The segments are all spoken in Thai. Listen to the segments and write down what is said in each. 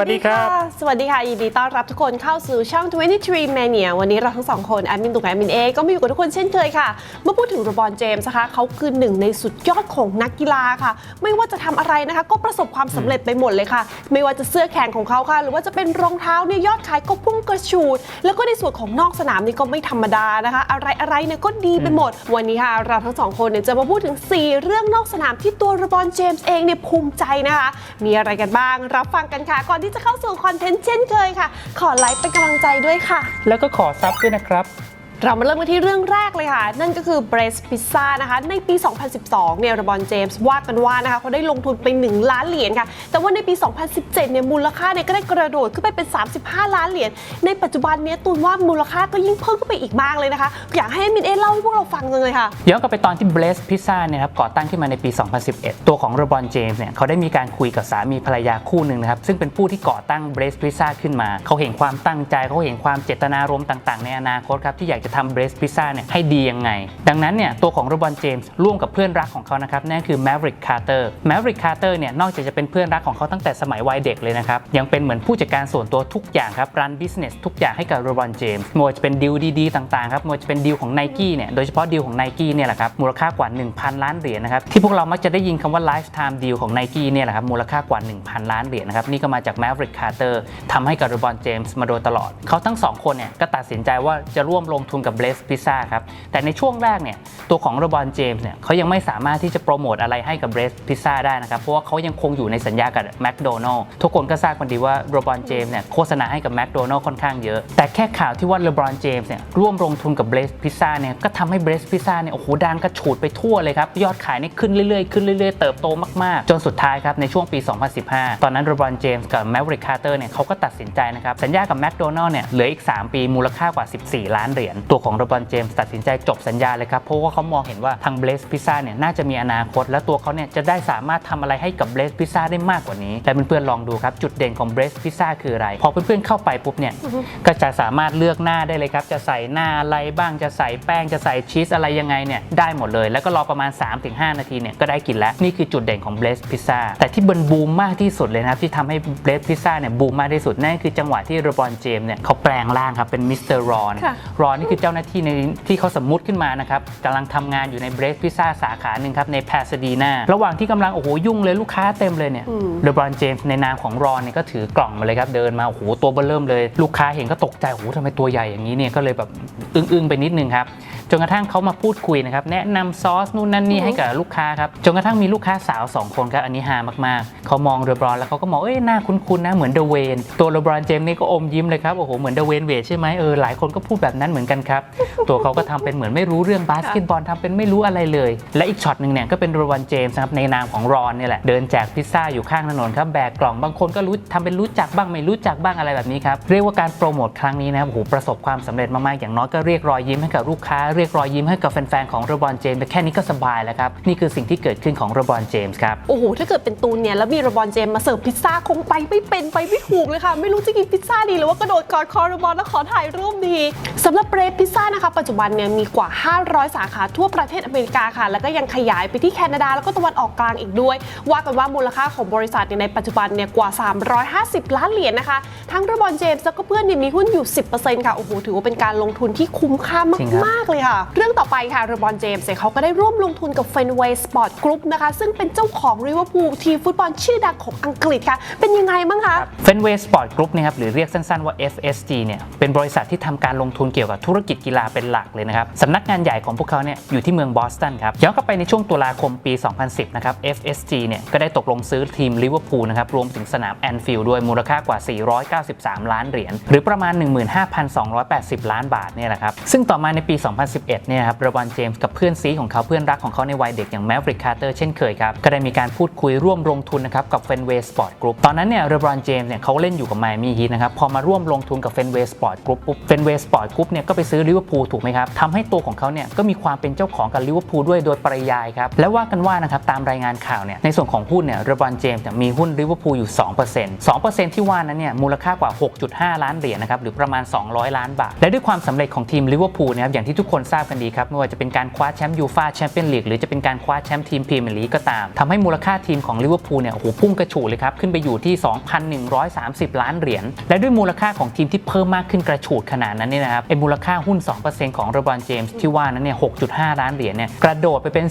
สวัสดีครับ สวัสดีค่ะ ยินดีต้อนรับทุกคนเข้าสู่ช่อง 23 Mania วันนี้เราทั้งสองคนแอดมินตุกแอดมินเอก็มาอยู่กับทุกคนเช่นเคยค่ะ เมื่อพูดถึงรบอนเจมส์นะคะเขาคือหนึ่งในสุดยอดของนักกีฬาค่ะ ไม่ว่าจะทำอะไรนะคะ ก็ประสบความสำเร็จไปหมดเลยค่ะ ไม่ว่าจะเสื้อแข่งของเขาค่ะ หรือว่าจะเป็นรองเท้าเนี่ยยอดขายก็พุ่งกระฉูด แล้วก็ในส่วนของนอกสนามนี่ก็ไม่ธรรมดานะคะ อะไรอะไรเนี่ยก็ดีไปหมด วันนี้ค่ะเราทั้งสองคนเนี่ยจะมาพูดถึง 4 เรื่องนอกสนามที่ตัวรบอนเจมส์เองเนี่ยภูมิใจนะคะ มีอะไรกันบ้างรับฟังกันค่ะก่อนที่จะเข้าสู่คอนเทนต์เช่นเคยค่ะ ขอไลค์เป็นกำลังใจด้วยค่ะ แล้วก็ขอซับด้วยนะครับ เรามาเริ่มกันที่เรื่องแรกเลยค่ะ นั่นก็คือเบรสพิซซ่านะคะ ในปี 2012 เนี่ยรบอนเจมส์ว่ากันว่านะคะเขาได้ลงทุนไป 1 ล้านเหรียญค่ะ แต่ว่าในปี 2017 เนี่ยมูลค่าเนี่ยก็ได้กระโดดขึ้นไปเป็น 35 ล้านเหรียญ ในปัจจุบันเนี้ตูนว่ามูลค่าก็ยิ่งเพิ่มขึ้นไปอีกมากเลยนะคะ อยากให้มินเอเล่าให้พวกเราฟังจังเลยค่ะ ย้อนกลับไปตอนที่ Blaze Pizza เนี่ยครับก่อตั้งขึ้นมาในปี 2011 ตัวของ LeBron James เนี่ยเขาได้มีการคุยกับสามีภรรยาคู่หนึ่งนะครับซึ่งเป็นผู้ที่ก่อตั้ง Blaze Pizza ขึ้นมา เขาเห็นความตั้งใจเขาเห็นความเจตนารมณ์ต่าง ๆ ในอนาคตครับที่อยากจะทำ Blaze Pizza เนี่ยให้ดียังไง ดังนั้นเนี่ยตัวของ LeBron James ร่วมกับเพื่อนรักของเขานะครับนั่นคือ Maverick Carter Maverick Carter เนี่ยนอกจากจะเป็นเพื่อนรักของเขาตั้งแต่สมัยวัยเด็กเลยนะครับยังเป็นเหมือนผู้จัดการส่วนตัวทุกอย่างครับรัน business ทุกอย่างให้กับ LeBron James ไม่ว่าจะเป็นดีลดีๆต่างๆครับม่ว่าจะเป็นดีลของ Nike เนี่ยโดยเฉพาะดีลของ Nike เนี่ยแหละครับมูลค่ากว่า 1,000 ล้านเหรียญนะครับที่พวกเรามักจะได้ยินคำว่า lifetime deal ของ Nike เนี่ยแหละครับมูลค่ากว่า 1,000 ล้านเหรียญนะครับนี่ก็มาจาก Maverick Carter ทำให้กับ LeBron James มาโดยตลอดเขาทั้งสองคนเนี่ยก็ตัดสินใจว่าจะร่วมลงทุนกับ Blaze Pizza ครับ แต่ในช่วงแรกเนี่ยตัวของ LeBron James เนี่ยเขายังไม่สามารถที่จะโปรโมทอะไรให้กับ Blaze Pizza ได้นะครับ เพราะว่าเขายังคงอยู่ในสัญญากับ McDonald ทุกคนก็ทราบกันดีว่า LeBron James เนี่ยโฆษณาให้กับ McDonald ค่อนข้างเยอะ แต่แค่ข่าวที่ว่า LeBron James เนี่ยร่วมลงทุนกับ Blaze Pizza เนี่ยก็ทำให้ Blaze Pizza เนี่ยโอ้โหดังกระฉูดไปทั่วเลยครับยอดขายเนี่ยขึ้นเรื่อยๆขึ้นเรื่อยๆเติบโตมากๆ จนสุดท้ายครับในช่วงปี 2015 ตอนนั้น LeBron James กับ Maverick Carter เนี่ยเขาก็ตัดสินใจนะครับสัญญากับ McDonald เนี่ยเหลืออีก 3 ปีมูลค่ากว่า 14 ล้านเหรียญตัวของ LeBron James ตัดสินใจจบสัญญาเลยครับ เพราะว่าเขามองเห็นว่าทาง Blaze Pizza เนี่ยน่าจะมีอนาคต และตัวเขาเนี่ยจะได้สามารถทำอะไรให้กับ Blaze Pizza ได้มากกว่านี้ และเพื่อนๆลองดูครับ จุดเด่นของ Blaze Pizza คืออะไร พอเพื่อนๆเข้าไปปุ๊บเนี่ยก็จะสามารถเลือกหน้าได้เลยครับ จะใส่หน้าอะไรบ้างจะใส่แป้งจะใส่ชีสอะไรยังไงเนี่ยได้หมดเลย แล้วก็รอประมาณ 3-5 นาทีเนี่ยก็ได้กินแล้วนี่คือจุดเด่นของ Blaze Pizza แต่ที่เบิร์นบูมมากที่สุดเลยนะครับที่ทำให้ Blaze Pizza เนี่ยบูมมากที่สุดนั่นคือจังหวะที่เรบอนเจมส์เนี่ยเขาแปลงร่างครับเป็นมิสเตอร์รอนค่ะรอนนี่คือเจ้าหน้าที่ในที่เขาสมมุติขึ้นมานะครับกำลังทำงานอยู่ใน Blaze Pizza สาขาหนึ่งครับในแพสดีนาระหว่างที่กำลังโอ้โหยุ่งเลยลูกค้าเต็มเลยเนี่ยอืมเรบอนเจมส์ในนามของรอนเนี่ยก็ถือกล่องมาเลยครับเดินมาโอ้โหตัวเบอร์เริ่มเลย ลูกค้าเห็นก็ตกใจโอ้โหทำไมตัวใหญ่อย่างนี้เนี่ยก็เลยแบบอึ้งๆไปนิดนึงครับจนกระทั่งเขามาพูดคุยนะครับแนะนำซอสนู่นนั่นนี่ให้กับลูกค้าครับจนกระทั่งมีลูกค้าสาว 2 คนครับอันนี้ฮามากๆ เขามองเรบรอนแล้วเขาก็มองเอ้ยหน้าคุ้นๆนะเหมือนเดเวนตัวเรบรอนเจมส์นี่ก็อมยิ้มเลยครับโอ้โหเหมือนเดเวนเวทใช่ไหมเออหลายคนก็พูดแบบนั้นเหมือนกันครับ ตัวเขาก็ทำเป็นเหมือนไม่รู้เรื่องบาสเกตบอลทำเป็นไม่รู้อะไรเลย และอีกช็อตหนึ่งเนี่ยก็เป็นเรบรอนเจมส์ครับในนามของรอนเนี่ยแหละเดินแจกพิซซ่าอยู่ข้างถนนครับแบกกล่องบางคนก็รู้ทำเป็นรู้จักบ้างไม่รู้จักบ้างอะไรแบบนี้ครับเรียกว่าการโปรโมทครั้งนี้นะครับโอ้โหประสบความสำเร็จมากๆอย่างน้อยก็เรียกรอยยิ้มให้กับลูกค้าเรียกรอยยิ้มให้กับแฟนๆของเรบอนเจมส์ไปแค่นี้ก็สบายแล้วครับนี่คือสิ่งที่เกิดขึ้นของเรบอนเจมส์ครับโอ้โหถ้าเกิดเป็นตูนเนี่ยแล้วมีโรบอนเจมส์มาเสิร์ฟพิซซ่าคงไปไม่เป็นไปไม่ถูกเลยค่ะ ไม่รู้จะกินพิซซ่าดีหรือว่ากระโดดกอดคอรบอนแล้วขอถ่ายรูปดีสำหรับเบรดพิซซ่านะคะปัจจุบันเนี่ยมีกว่า 500 สาขาทั่วประเทศอเมริกาค่ะ แล้วก็ยังขยายไปที่แคนาดาแล้วก็ตะวันออกกลางอีกด้วย ว่ากันว่ามูลค่าของบริษัทเนี่ยในปัจจุบันเนี่ยกว่า 350 ล้านเหรียญนะคะ ทั้งระบอนเจมส์แล้วก็เพื่อนเนี่ยมีหุ้นอยู่ 10%ค่ะ โอ้โห ถือว่าเป็นการลงทุนที่คุ้มค่าจริงครับมาก ๆ เลยค่ะ เรื่องต่อไปค่ะเรบอนเจมส์เนี่ยเขาก็ได้ร่วมลงทุนกับ Fenway Sport Group นะคะ ซึ่งเป็นเจ้าของลิเวอร์พูลทีมฟุตบอลชื่อดังของอังกฤษค่ะ เป็นยังไงบ้างคะเฟนเวย์สปอร์ตกรุ๊ปนะครับหรือเรียกสั้นๆว่า FSG เนี่ยเป็นบริษัทที่ทำการลงทุนเกี่ยวกับธุรกิจกีฬาเป็นหลักเลยนะครับสำนักงานใหญ่ของพวกเขาเนี่ยอยู่ที่เมืองบอสตันครับย้อนกลับไปในช่วงตุลาคมปี 2010 นะครับ FSG เนี่ยก็ได้ตกลงซื้อทีมลิเวอร์พูลนะครับรวมถึงสนามแอนฟิลด์ด้วยมูลค่ากว่า 493 ล้านเหรียญหรือประมาณ 15,280 ล้านบาทเนี่ยแหละครับซึ่งต่อมาในปี 2011 เนี่ยครับเรบอนเจมส์กับเพื่อนซีของเขาเพื่อนรักของเขาในวัยเด็กอย่างแมฟริกคาร์เตอร์เช่นเคยครับก็ได้มีการพูดคุยร่วมลงทุนนะครับกับ Fenway Sport Group ตอนนั้นเนี่ยเรบรอนเจมส์เนี่ยเขาเล่นอยู่กับไมอามี่ฮีทนะครับพอมาร่วมลงทุนกับ Fenway Sport Group ปุ๊บ Fenway Sport Group เนี่ยก็ไปซื้อลิเวอร์พูลถูกไหมครับทำให้ตัวของเขาเนี่ยก็มีความเป็นเจ้าของกับลิเวอร์พูลด้วยโดยปริยายครับและว่ากันว่านะครับตามรายงานข่าวเนี่ยในส่วนของหุ้นเนี่ยเรบอนเจมส์มีหุ้นลิเวอร์พูลอยู่ 2% 2%ที่ว่านั้นเนี่ยมูลค่ากว่า 6.5 ล้านเหรียญนะครับหรือประมาณ 200 ล้านบาท และด้วยความสำเร็จของทีมลิเวอร์พูลนะครับอย่างที่ทุกคนทราบกันดีครับไม่ว่าจะเป็นการคว้าแชมป์ยูฟ่าแชมเปี้ยนลีกหรือจะเป็นการคว้าแชมป์ทีมพรีเมียร์ลีกก็ตามทำให้มูลค่าทีมของลิเวอร์พูลเนี่ยโอ้โหพุ่งกระฉูดเลยครับขึ้นไปอยู่ที่ 2,130 ล้านเหรียญและด้วยมูลค่าของทีมที่เพิ่มมากขึ้นกระฉูดขนาดนั้นเนี่ยนะครับไอ้มูลค่าหุ้น 2%ของเรบอนเจมส์ที่ว่านั้นเนี่ย 6.5 ล้านเหรียญเนี่ย กระโดดไปเป็น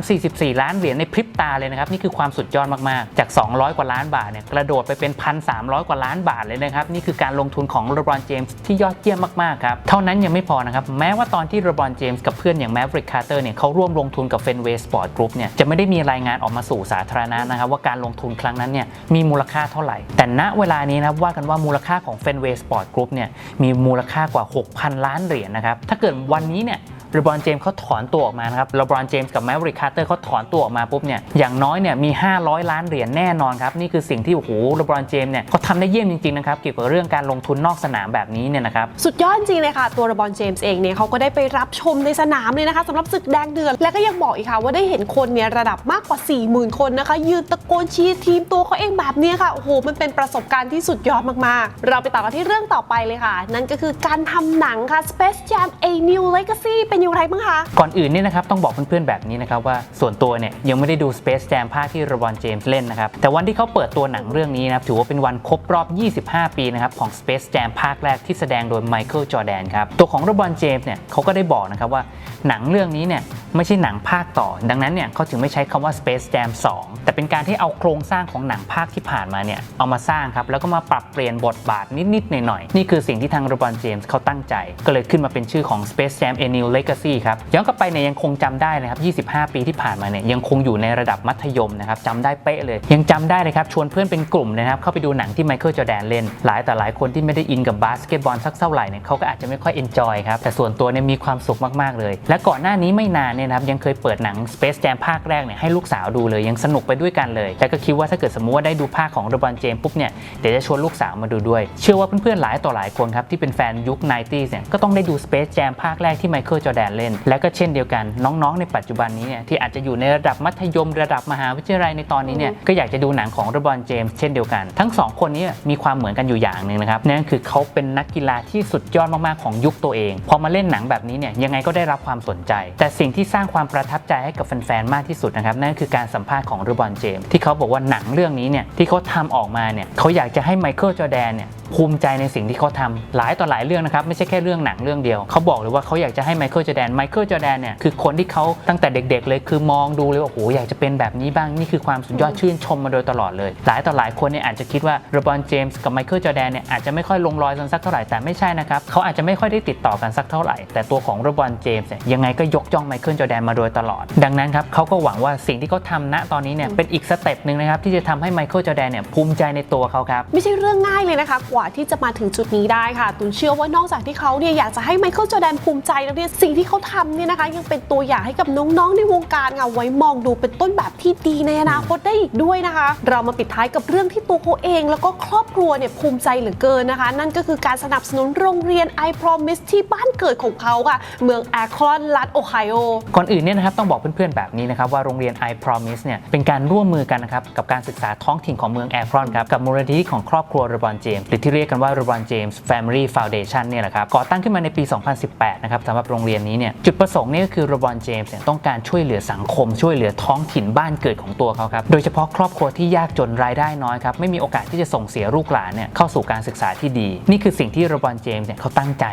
43-44 ล้านเหรียญในพริบตาเลยนะครับ นี่คือความสุดยอดมากๆ จาก 200 กว่าล้านบาทเนี่ย กระโดดไปเป็น 1,300 กว่าล้านบาทเลยนะครับ นี่คือการลงทุนของเรบอนเจมส์ที่ยอดเยี่ยมมากๆครับ เท่านั้นยังไม่พอนะครับ แม้ว่าตอนที่เรบอนเจมส์กับเพื่อนอย่างแมฟริกคาร์เตอร์เนี่ยเขาร่วมลงทุนกับเฟนเวย์สปอร์ตกรุ๊ปเนี่ยจะไม่ได้มีรายงานออกมาสู่สาธารณะนะครับว่าการลงทุนครั้งนั้นเนี่ยมีมูลค่าเท่าไหร่ แต่ณเวลานี้นะครับว่ากันว่ามูลค่าของเฟนเวย์สปอร์ตกรุ๊ปเนี่ยมีมูลค่ากว่า 6,000 ล้านเหรียญนะครับ ถ้าเกิดวันนี้เนี่ย เรบรอนเจมส์เขาถอนตัวออกมานะครับเรบรอนเจมส์กับแมวริกคาร์เตอร์เขาถอนตัวออกมาปุ๊บเนี่ยอย่างน้อยเนี่ยมี 500 ล้านเหรียญแน่นอนครับ นี่คือสิ่งที่โอ้โหเรบรอนเจมส์เนี่ยเขาทำได้เยี่ยมจริงๆนะครับเกี่ยวกับเรื่องการลงทุนนอกสนามแบบนี้เนี่ยนะครับสุดยอดจริงเลยค่ะ ตัวระบอนเจมส์เองเนี่ยเขาก็ได้ไปรับชมในสนามเลยนะคะสำหรับศึกแดงเดือดและก็ยังบอกอีกค่ะว่าได้เห็นคนเนี่ยระดับมากกว่า 40,000 คนนะคะ ยืนตะโกนเชียร์ทีมตัวเขาเองแบบนี้ค่ะโอ้โหมันเป็นประสบการณ์ที่สุดยอดมากๆ เราไปต่อกันที่เรื่องต่อไปเลยค่ะ นั่นก็คือการทำหนังค่ะ Space Jam A New Legacy เป็นอย่างไรบ้างคะ ก่อนอื่นเนี่ยนะครับต้องบอกเพื่อนๆแบบนี้นะครับว่าส่วนตัวเนี่ยยังไม่ได้ดู Space Jam ภาคที่รบอนเจมส์เล่นนะครับแต่วันที่เขาเปิดตัวหนังเรื่องนี้นะครับถือว่าเป็นวันครบรอบ 25 ปีนะครับของ Space Jam ภาคแรกที่แสดงโดยไมเคิลจอร์แดนครับตัวของรบอนเจมส์เนี่ยเขาก็ได้บอกนะครับว่าหนังเรื่องนี้เนี่ยไม่ใช่หนังภาคต่อ ดังนั้นเนี่ยเขาถึงไม่ใช้คำว่า Space Jam 2 แต่เป็นการที่เอาโครงสร้างของหนังภาคที่ผ่านมาเนี่ยเอามาสร้างครับแล้วก็มาปรับเปลี่ยนบทบาทนิดๆหน่อยๆนี่คือสิ่งที่ทางรบอนเจมส์เขาตั้งใจ ก็เลยขึ้นมาเป็นชื่อของ Space Jam A New Legacy ครับย้อนกลับไปเนี่ยยังคงจำได้นะครับ 25 ปีที่ผ่านมาเนี่ยยังคงอยู่ในระดับมัธยมนะครับจำได้เป๊ะเลย ยังจำได้เลยครับชวนเพื่อนเป็นกลุ่มนะครับเข้าไปดูหนังที่ไมเคิลจอแดนเล่น หลายแต่หลายคนที่ไม่ได้อินกับบาสเกตบอลสักเท่าไหร่เนี่ยเขาก็อาจจะไม่ค่อยเอนจอยครับแต่ส่วนตัวเนี่ยมีความสุขมากๆเลย และก่อนหน้านี้ไม่นานเนี่ยนะครับยังเคยเปิดหนัง Space Jam ภาคแรกเนี่ยให้ลูกสาวดูเลยยังสนุกไปด้วยกันเลย แล้วก็คิดว่าถ้าเกิดสมมติว่าได้ดูภาคของเรบอนเจมปุ๊บเนี่ยเดี๋ยวจะชวนลูกสาวมาดูด้วย เชื่อว่าเพื่อนๆหลายต่อหลายคนครับที่เป็นแฟนยุค90เนี่ยก็ต้องได้ดู Space Jam ภาคแรกที่ไมเคิลจอแดนเล่น และก็เช่นเดียวกัน น้องๆ ในปัจจุบันนี้เนี่ยที่อาจจะอยู่ในระดับมัธยมระดับมหาวิทยาลัยในตอนนี้เนี่ยก็อยากจะดูหนังของเรบอนเจมส์เช่นเดียวกัน ทั้งสองคนนี้มีความเหมือนกันอยู่อย่างหนึ่งนะครับนั่นคือเขาเป็นนักกีฬาที่สุดยอดมากๆของยุคตัวเองพอมาเล่นหนังแบบนี้เนี่ยยังไงก็ได้รับความสนใจ แต่สิ่งที่สร้างความประทับใจให้กับแฟนๆมากที่สุดนะครับนั่นคือการสัมภาษณ์ของเรบอนเจมส์ที่เขาบอกว่าหนังเรื่องนี้เนี่ยที่เขาทำออกมาเนี่ยเขาอยากจะให้ไมเคิลจอร์แดนเนี่ย ภูมิใจในสิ่งที่เขาทำหลายต่อหลายเรื่องนะครับ ไม่ใช่แค่เรื่องหนังเรื่องเดียวเขาบอกเลยว่าเขาอยากจะให้ไมเคิลจอร์แดนไมเคิลจอร์แดนเนี่ยคือคนที่เขาตั้งแต่เด็ก ๆ เลยคือมองดูเลยว่าโอ้โหอยากจะเป็นแบบนี้บ้างนี่คือความสุดยอดชื่นชมมาโดยตลอดเลย หลายต่อหลายคนเนี่ยอาจจะคิดว่าเรบอนเจมส์กับไมเคิลจอร์แดนเนี่ยอาจจะไม่ค่อยลงรอยกันสักเท่าไหร่แต่ไม่ใช่นะครับเขาอาจจะไม่ค่อยได้ติดต่อกันสักเท่าไหร่ แต่ตัวของเรบอนเจมส์เนี่ยยังไงก็ยกย่องไมเคิลจอร์แดนมาโดยตลอด ดังนั้นครับเขาก็หวังว่าสิ่งที่เขาทำณตอนนี้เนี่ยเป็นอีกสเต็ปหนึ่งนะครับที่จะทำให้ไมเคิลจอร์แดนเนี่ยภูมิใจในตัวเขาครับไม่ใช่เรื่องง่ายเลยนะคะกว่าที่จะมาถึงจุดนี้ได้ค่ะ ตุนเชื่อว่านอกจากที่เขาเนี่ยอยากจะให้ไมเคิลจอแดนภูมิใจแล้วเนี่ยสิ่งที่เขาทำเนี่ยนะคะ ยังเป็นตัวอย่างให้กับน้องๆในวงการค่ะไว้มองดูเป็นต้นแบบที่ดีในอนาคตได้อีกด้วยนะคะ เรามาปิดท้ายกับเรื่องที่ตัวเขาเอง แล้วก็ครอบครัวเนี่ยภูมิใจเหลือเกินนะคะ นั่นก็คือการสนับสนุนโรงเรียน I Promise ที่บ้านเกิดของเขาค่ะ เมืองแอคอนรัฐโอไฮโอก่อนอื่นเนี่ยนะครับต้องบอกเพื่อนๆแบบนี้นะครับว่าโรงเรียน I Promise เนี่ยเป็นการร่วมมือกันนะครับกับการศึกษาท้องถิ่นของเมืองแอครอนครับกับมูลนิธิของครอบครัวเรบอนเจมส์หรือทเรียกกันว่าเรบอนเจมส์ Family Foundation เนี่ยแหละครับก่อตั้งขึ้นมาในปี 2018 นะครับสำหรับโรงเรียนนี้เนี่ยจุดประสงค์นี่ก็คือเรบอนเจมส์เนี่ยต้องการช่วยเหลือสังคม ช่วยเหลือท้องถิ่นบ้านเกิดของตัวเขาครับโดยเฉพาะครอบครัวที่ยากจนรายได้น้อยครับไม่มีโอกาสที่จะส่งเสียลูกหลานเนี่ยเข้าสู่การศึกษาที่ดี นี่คือสิ่งที่เรบอนเจมส์เนี่ยเขาตั้งใจ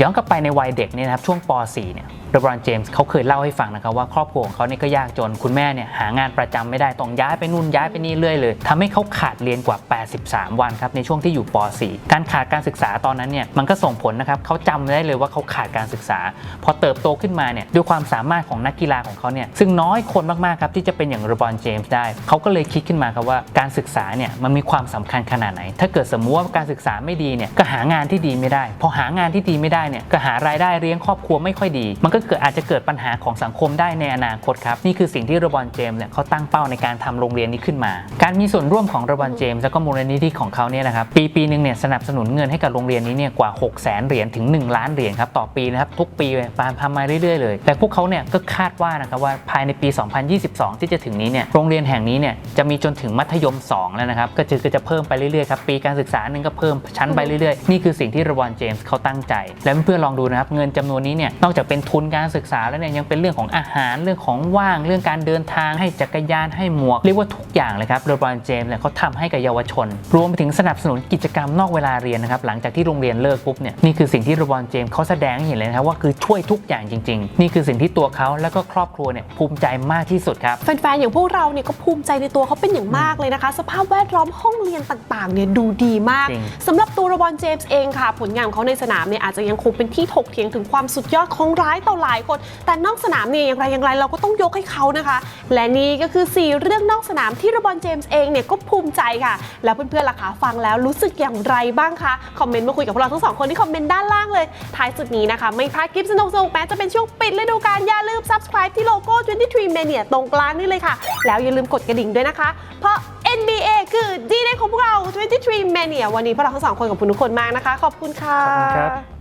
ย้อนกลับไปในวัยเด็กเนี่ยนะครับช่วงป .4 เนี่ยเรบรอนเจมส์เขาเคยเล่าให้ฟังนะครับว่าครอบครัวของเขาเนี่ยก็ยากจนคุณแม่เนี่ยหางานประจำไม่ได้ต้องย้ายไปนู่นย้ายไปนี่เรื่อยเลยทำให้เขาขาดเรียนกว่า 83 วันครับในช่วงที่อยู่ป .4 การขาดการศึกษาตอนนั้นเนี่ยมันก็ส่งผลนะครับเขาจำได้เลยว่าเขาขาดการศึกษา พอเติบโตขึ้นมาเนี่ยด้วยความสามารถของนักกีฬาของเขาเนี่ยซึ่งน้อยคนมากๆครับที่จะเป็นอย่างเรบรอนเจมส์ได้เขาก็เลยคิดขึ้นมาครับว่าการศึกษาเนี่ยมันมีความสำคัญขนาดไหน ถ้าเกิดสมมุติว่าการศึกษาไม่ดีเนี่ยก็หางานที่ดีไม่ได้ พอหางานที่ดีไม่ได้เนี่ยก็หารายได้เลี้ยงครอบครัวไม่ค่อยดีมันก็ก็เกิดอาจจะเกิดปัญหาของสังคมได้ในอนาคตครับ นี่คือสิ่งที่รบอนเจมส์เนี่ยเขาตั้งเป้าในการทำโรงเรียนนี้ขึ้นมา การมีส่วนร่วมของรบอนเจมส์แล้วก็มูลนิธิของเขาเนี่ยนะครับปีปีหนึ่งเนี่ยสนับสนุนเงินให้กับโรงเรียนนี้เนี่ยกว่า 6 0 0 0 0เหรียญถึง 1 ล้านเหรียญครับต่อปีนะครับทุกปีเลยปทำมาเรื่อยๆเลย แต่พวกเขาเนี่ยก็คาดว่านะครับว่าภายในปี 2022 ที่จะถึงนี้เนี่ยโรงเรียนแห่งนี้เนี่ยจะมีจนถึงมัธยม 2 แล้วนะครับก็จะก็จะเพิ่มไปเรื่อยๆครับปีการศึกษาหนึ่งก็เพิ่มชั้นไปเรื่อยๆ นี่คือสิ่งที่รบอนเจมส์เขาตั้งใจ และเพื่อนลองดูนะครับเงินจำนวนนี้เนี่ยนอกจากเป็นทุนการศึกษาแล้วเนี่ยยังเป็นเรื่องของอาหารเรื่องของว่างเรื่องการเดินทางให้จักรยานให้หมวก เรียกว่าทุกอย่างเลยครับโรบอนเจมส์เนี่ยเขาทำให้กับเยาวชน รวมไปถึงสนับสนุนกิจกรรมนอกเวลาเรียนนะครับหลังจากที่โรงเรียนเลิกปุ๊บเนี่ยนี่คือสิ่งที่โรบอนเจมส์เขาแสดงให้เห็นเลยนะครับว่าคือช่วยทุกอย่างจริง ๆ นี่คือสิ่งที่ตัวเขาและก็ครอบครัวเนี่ยภูมิใจมากที่สุดครับแฟนๆอย่างพวกเราเนี่ยก็ภูมิใจในตัวเขาเป็นอย่างมากเลยนะคะ สภาพแวดล้อมห้องเรียนต่างๆเนี่ยดูดีมากจริงสำหรับตัวโรบอนเจมส์เองค่ะ ผลงานของเขาในสนามเนี่ยอาจจะยังคงเป็นที่ถกเถียงถึงความสุดยอดของร้ายต่อหลายคน แต่นอกสนามเนี่ยอย่างไรอย่างไรเราก็ต้องยกให้เขานะคะ และนี่ก็คือ 4 เรื่องนอกสนามที่รบอนเจมส์เองเนี่ยก็ภูมิใจค่ะ แล้วเพื่อนๆล่ะคะฟังแล้วรู้สึกอย่างไรบ้างคะคอมเมนต์มาคุยกับพวกเราทั้งสองคนที่คอมเมนต์ด้านล่างเลยท้ายสุดนี้นะคะไม่พลาดคลิปสนุกๆแม้จะเป็นช่วงปิดฤดูกาลอย่าลืม subscribe ที่โลโก้23 Mania ตรงกลางนี่เลยค่ะ แล้วอย่าลืมกดกระดิ่งด้วยนะคะ เพราะ NBA คือดีเดของพวกเรา 23 Mania วันนี้พวกเราทั้งสองคนขอบคุณทุกคนมากนะคะ ขอบคุณค่ะขอบคุณครับ